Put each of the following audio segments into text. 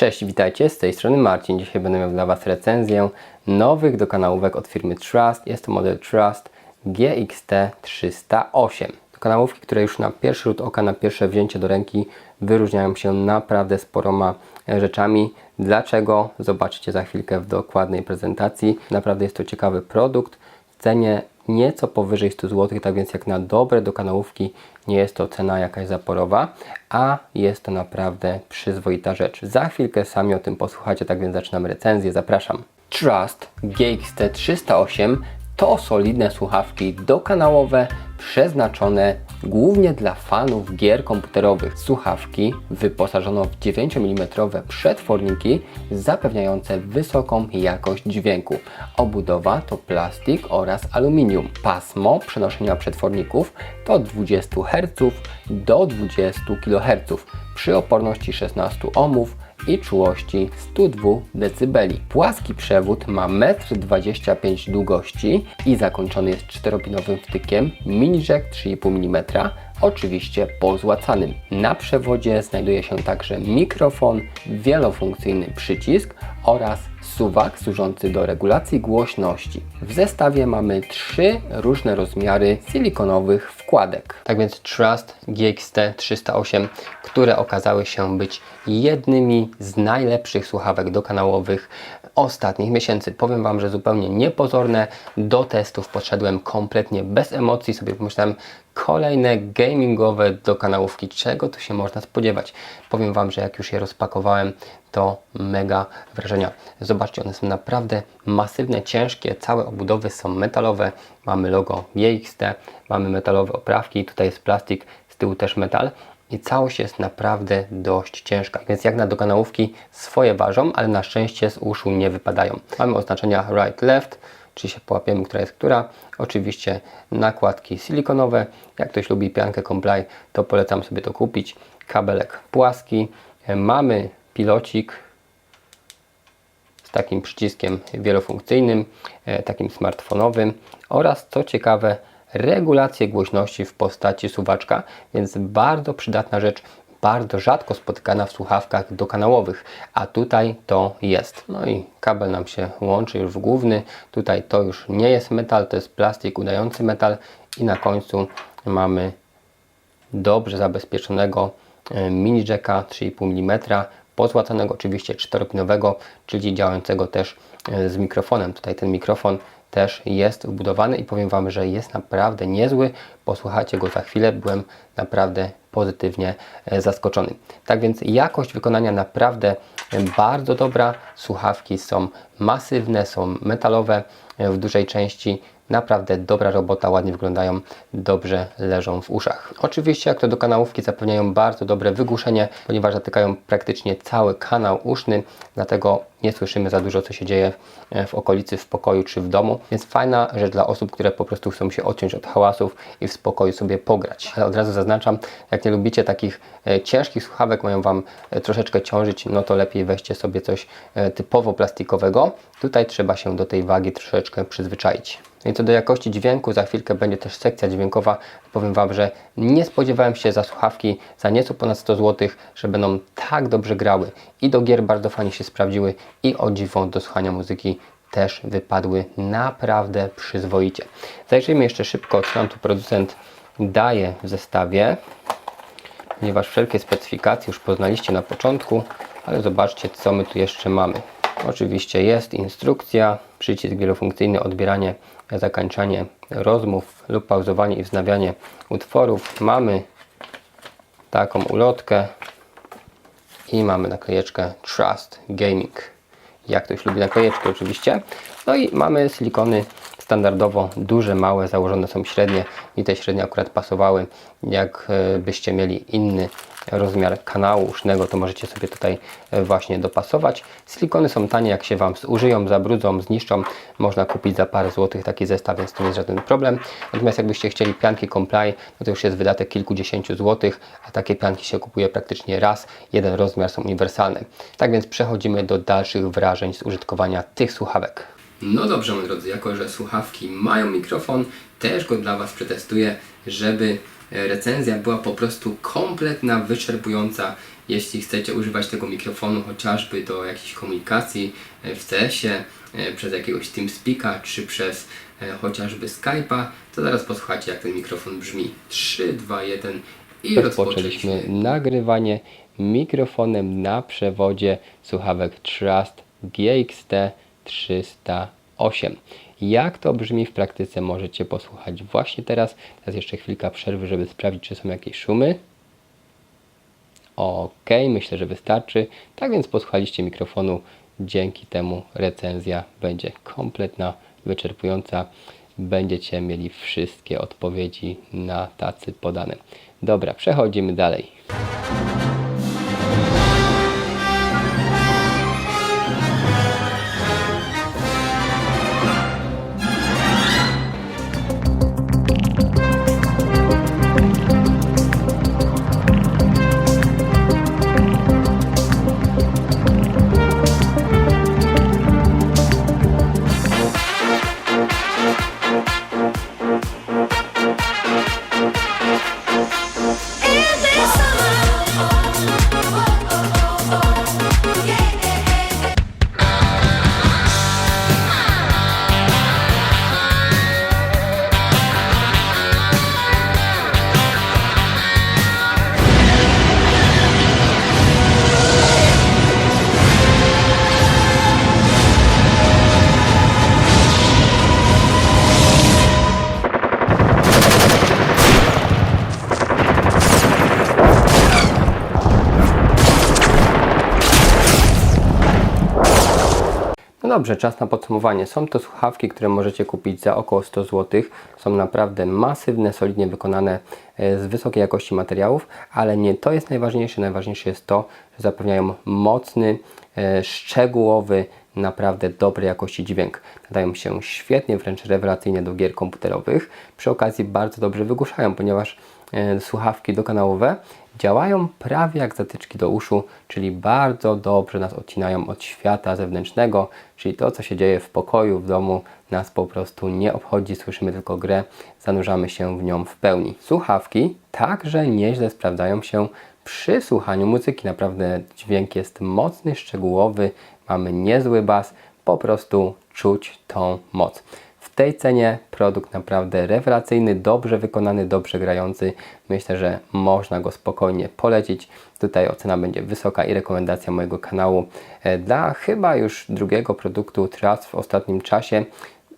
Cześć, witajcie, z tej strony Marcin. Dzisiaj będę miał dla Was recenzję nowych dokanałówek od firmy Trust. Jest to model Trust GXT308. Dokanałówki, które już na pierwszy rzut oka, na pierwsze wzięcie do ręki wyróżniają się naprawdę sporoma rzeczami. Dlaczego? Zobaczycie za chwilkę w dokładnej prezentacji. Naprawdę jest to ciekawy produkt cenie nieco powyżej 100 zł, tak więc jak na dobre dokanałówki nie jest to cena jakaś zaporowa, a jest to naprawdę przyzwoita rzecz. Za chwilkę sami o tym posłuchacie, tak więc zaczynamy recenzję. Zapraszam. Trust GXT308 to solidne słuchawki dokanałowe przeznaczone głównie dla fanów gier komputerowych. Słuchawki wyposażono w 9 mm przetworniki zapewniające wysoką jakość dźwięku. Obudowa to plastik oraz aluminium. Pasmo przenoszenia przetworników to od 20 Hz do 20 kHz przy oporności 16 ohmów i czułości 102 dB. Płaski przewód ma 1,25 m długości i zakończony jest czteropinowym wtykiem mini jack 3,5 mm, oczywiście pozłacanym. Na przewodzie znajduje się także mikrofon, wielofunkcyjny przycisk oraz suwak służący do regulacji głośności. W zestawie mamy trzy różne rozmiary silikonowych wkładek. Tak więc Trust GXT308, które okazały się być jednymi z najlepszych słuchawek dokanałowych ostatnich miesięcy. Powiem Wam, że zupełnie niepozorne. Do testów podszedłem kompletnie bez emocji. Sobie pomyślałem, kolejne gamingowe dokanałówki. Czego tu się można spodziewać? Powiem Wam, że jak już je rozpakowałem, to mega wrażenia. Zobaczcie, one są naprawdę masywne, ciężkie. Całe obudowy są metalowe. Mamy logo GXT, mamy metalowe oprawki. Tutaj jest plastik, z tyłu też metal i całość jest naprawdę dość ciężka, więc jak na dokanałówki swoje ważą, ale na szczęście z uszu nie wypadają. Mamy oznaczenia right, left, czyli się połapiemy, która jest która. Oczywiście nakładki silikonowe, jak ktoś lubi piankę Comply, to polecam sobie to kupić. Kabelek płaski, mamy pilocik z takim przyciskiem wielofunkcyjnym, e, takim smartfonowym oraz co ciekawe regulację głośności w postaci suwaczka, więc bardzo przydatna rzecz, bardzo rzadko spotykana w słuchawkach dokanałowych, a tutaj to jest. No i kabel nam się łączy już w główny, tutaj to już nie jest metal, to jest plastik udający metal i na końcu mamy dobrze zabezpieczonego e, mini jacka 3,5 mm, pozłacanego oczywiście czteropinowego, czyli działającego też e, z mikrofonem. Tutaj ten mikrofon też jest wbudowany i powiem Wam, że jest naprawdę niezły. Posłuchajcie go za chwilę, byłem naprawdę pozytywnie e, zaskoczony. Tak więc jakość wykonania naprawdę bardzo dobra. Słuchawki są masywne, są metalowe e, w dużej części. Naprawdę dobra robota, ładnie wyglądają, dobrze leżą w uszach. Oczywiście jak to do kanałówki zapewniają bardzo dobre wygłuszenie, ponieważ zatykają praktycznie cały kanał uszny, dlatego nie słyszymy za dużo co się dzieje e, w okolicy, w pokoju czy w domu. Więc fajna rzecz dla osób, które po prostu chcą się odciąć od hałasów i w spokoju sobie pograć. Ale od razu zaznaczam, jak nie lubicie takich e, ciężkich słuchawek, mają Wam e, troszeczkę ciążyć, no to lepiej weźcie sobie coś typowo plastikowego. Tutaj trzeba się do tej wagi troszeczkę przyzwyczaić. I co do jakości dźwięku, za chwilkę będzie też sekcja dźwiękowa. Powiem Wam, że nie spodziewałem się za słuchawki za nieco ponad 100 zł, że będą tak dobrze grały. I do gier bardzo fajnie się sprawdziły i o dziwo do słuchania muzyki też wypadły naprawdę przyzwoicie. Zajrzyjmy jeszcze szybko, co nam tu producent daje w zestawie, ponieważ wszelkie specyfikacje już poznaliście na początku, ale zobaczcie, co my tu jeszcze mamy. Oczywiście jest instrukcja, przycisk wielofunkcyjny, odbieranie, zakończanie rozmów lub pauzowanie i wznawianie utworów. Mamy taką ulotkę i mamy naklejeczkę Trust Gaming. Jak ktoś lubi naklejeczki oczywiście. No i mamy silikony standardowo duże, małe, założone są średnie i te średnie akurat pasowały. Jak e, byście mieli inny rozmiar kanału usznego, to możecie sobie tutaj e, właśnie dopasować. Silikony są tanie, jak się Wam zużyją, zabrudzą, zniszczą. Można kupić za parę złotych taki zestaw, więc to nie jest żaden problem. Natomiast jakbyście chcieli pianki Comply, no to już jest wydatek kilkudziesięciu złotych, a takie pianki się kupuje praktycznie raz. Jeden rozmiar są uniwersalne. Tak więc przechodzimy do dalszych wrażeń z użytkowania tych słuchawek. No dobrze, moi drodzy, jako że słuchawki mają mikrofon, też go dla Was przetestuję, żeby e, recenzja była po prostu kompletna, wyczerpująca. Jeśli chcecie używać tego mikrofonu chociażby do jakiejś komunikacji e, w CS-ie, e, przez jakiegoś TeamSpeaka czy przez chociażby Skype'a, to zaraz posłuchajcie jak ten mikrofon brzmi. 3, 2, 1 i rozpoczęliśmy nagrywanie mikrofonem na przewodzie słuchawek Trust GXT 308. Jak to brzmi w praktyce możecie posłuchać właśnie teraz. Teraz jeszcze chwilka przerwy, żeby sprawdzić, czy są jakieś szumy. Ok, myślę, że wystarczy. Tak więc posłuchaliście mikrofonu. Dzięki temu recenzja będzie kompletna, wyczerpująca. Będziecie mieli wszystkie odpowiedzi na tacy podane. Dobra, przechodzimy dalej. Dobrze, czas na podsumowanie. Są to słuchawki, które możecie kupić za około 100 zł. Są naprawdę masywne, solidnie wykonane e, z wysokiej jakości materiałów, ale nie to jest najważniejsze. Najważniejsze jest to, że zapewniają mocny, e, szczegółowy, naprawdę dobrej jakości dźwięk. Nadają się świetnie, wręcz rewelacyjnie do gier komputerowych. Przy okazji bardzo dobrze wygłuszają, ponieważ e, słuchawki dokanałowe działają prawie jak zatyczki do uszu, czyli bardzo dobrze nas odcinają od świata zewnętrznego, czyli to, co się dzieje w pokoju, w domu, nas po prostu nie obchodzi, słyszymy tylko grę, zanurzamy się w nią w pełni. Słuchawki także nieźle sprawdzają się przy słuchaniu muzyki. Naprawdę dźwięk jest mocny, szczegółowy, mamy niezły bas, po prostu czuć tą moc. W tej cenie produkt naprawdę rewelacyjny, dobrze wykonany, dobrze grający. Myślę, że można go spokojnie polecić. Tutaj ocena będzie wysoka i rekomendacja mojego kanału e, dla chyba już drugiego produktu Trust w ostatnim czasie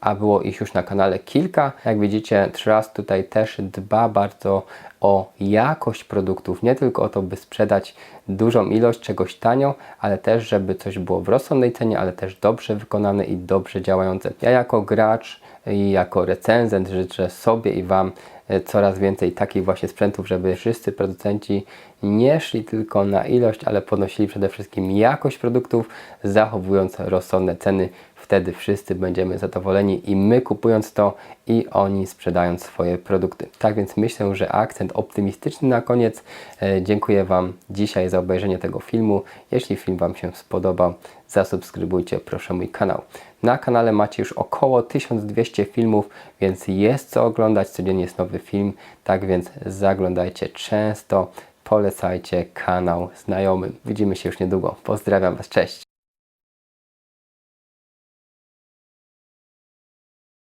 a było ich już na kanale kilka. Jak widzicie, Trust tutaj też dba bardzo o jakość produktów, nie tylko o to, by sprzedać dużą ilość czegoś tanio, ale też, żeby coś było w rozsądnej cenie, ale też dobrze wykonane i dobrze działające. Ja jako gracz i jako recenzent życzę sobie i Wam e, coraz więcej takich właśnie sprzętów, żeby wszyscy producenci nie szli tylko na ilość, ale podnosili przede wszystkim jakość produktów, zachowując rozsądne ceny. Wtedy wszyscy będziemy zadowoleni i my kupując to, i oni sprzedając swoje produkty. Tak więc myślę, że akcent optymistyczny na koniec. E, Dziękuję Wam dzisiaj za obejrzenie tego filmu. Jeśli film Wam się spodobał, zasubskrybujcie proszę mój kanał. Na kanale macie już około 1200 filmów, więc jest co oglądać. Codziennie jest nowy film, tak więc zaglądajcie często. Polecajcie kanał znajomym. Widzimy się już niedługo. Pozdrawiam Was, cześć!